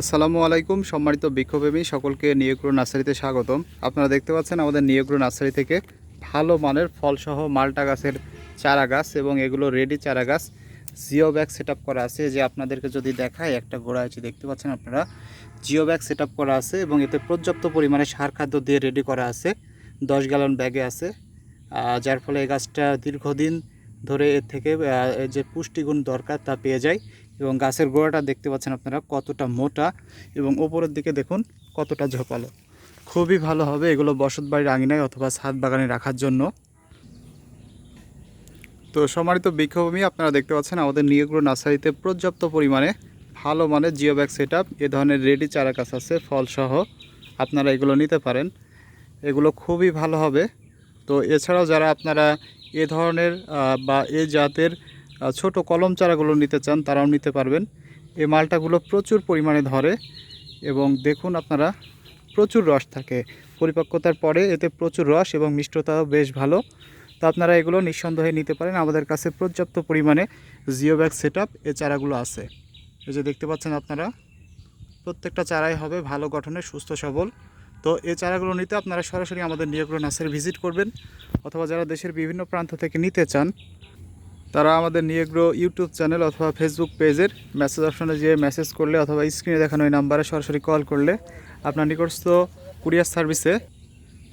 আসসালামু আলাইকুম, সম্মানিত বৃক্ষপ্রেমী সকলকে নিয়োগ্র নার্সারিতে স্বাগতম। আপনারা দেখতে পাচ্ছেন আমাদের নিয়োগ্র নার্সারি থেকে ভালো মানের ফলসহ মালটা গাছের চারা গাছ এবং এগুলো রেডি চারা গাছ জিও ব্যাগ সেট করা আছে। যে আপনাদেরকে যদি দেখায় একটা গোড়া আছে দেখতে পাচ্ছেন আপনারা জিও ব্যাগ সেট করা আছে এবং এতে পর্যাপ্ত পরিমাণে সার খাদ্য দিয়ে রেডি করা আছে। দশ গ্যালন ব্যাগে আছে। যার ফলে এই গাছটা দীর্ঘদিন ধরে এর থেকে যে পুষ্টিগুণ দরকার তা পেয়ে যায়। এবং গাছের গোড়াটা দেখতে পাচ্ছেন আপনারা কতটা মোটা এবং ওপরের দিকে দেখুন কতটা ঝোপালো। খুবই ভালো হবে এগুলো বসত বাড়ির আঙিনায় অথবা ছাদ বাগানে রাখার জন্য। তো সমারিত বৃক্ষভূমি, আপনারা দেখতে পাচ্ছেন আমাদের নিয়োগ্র নার্সারিতে পর্যাপ্ত পরিমাণে ভালো মানের জিও ব্যাগ সেট এ ধরনের রেডি চারা গাছ আছে, ফলসহ আপনারা এগুলো নিতে পারেন। এগুলো খুবই ভালো হবে। তো এছাড়াও যারা আপনারা এ ধরনের বা এ জাতের ছোট কলম চারাগুলো নিতে চান, তারাও নিতে পারবেন। এই মালটাগুলো প্রচুর পরিমাণে ধরে এবং দেখুন আপনারা, প্রচুর রস থাকে। পরিপক্কতার পরে এতে প্রচুর রস এবং মিষ্টতাও বেশ ভালো। তো আপনারা এগুলো নিঃসন্দেহে নিতে পারেন। আমাদের কাছে পর্যাপ্ত পরিমাণে জিও ব্যাগ সেট এ চারাগুলো আছে। এই যে দেখতে পাচ্ছেন আপনারা, প্রত্যেকটা চারাই হবে ভালো গঠনের সুস্থ, সবল। তো এই চারাগুলো নিতে আপনারা সরাসরি আমাদের নিয়োগ্র নার্সারি ভিজিট করবেন। অথবা যারা দেশের বিভিন্ন প্রান্ত থেকে নিতে চান তারা আমাদের নিয়েগ্রো ইউটিউব চ্যানেল অথবা ফেসবুক পেজের মেসেজ অপশনে যে মেসেজ করলে অথবা স্ক্রিনে দেখানো এই নাম্বারে সরাসরি কল করলে আপনার নিকটস্থ কুরিয়ার সার্ভিসে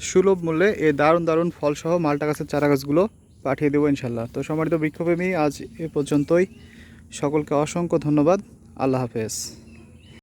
সুলভ মূল্যে এই দারুণ দারুণ ফলসহ মালটা গাছের চারা গাছগুলো পাঠিয়ে দেবো ইনশাল্লাহ। তো সম্মানিত বৃক্ষপ্রেমী আজ এ পর্যন্তই। সকলকে অসংখ্য ধন্যবাদ। আল্লাহ হাফেজ।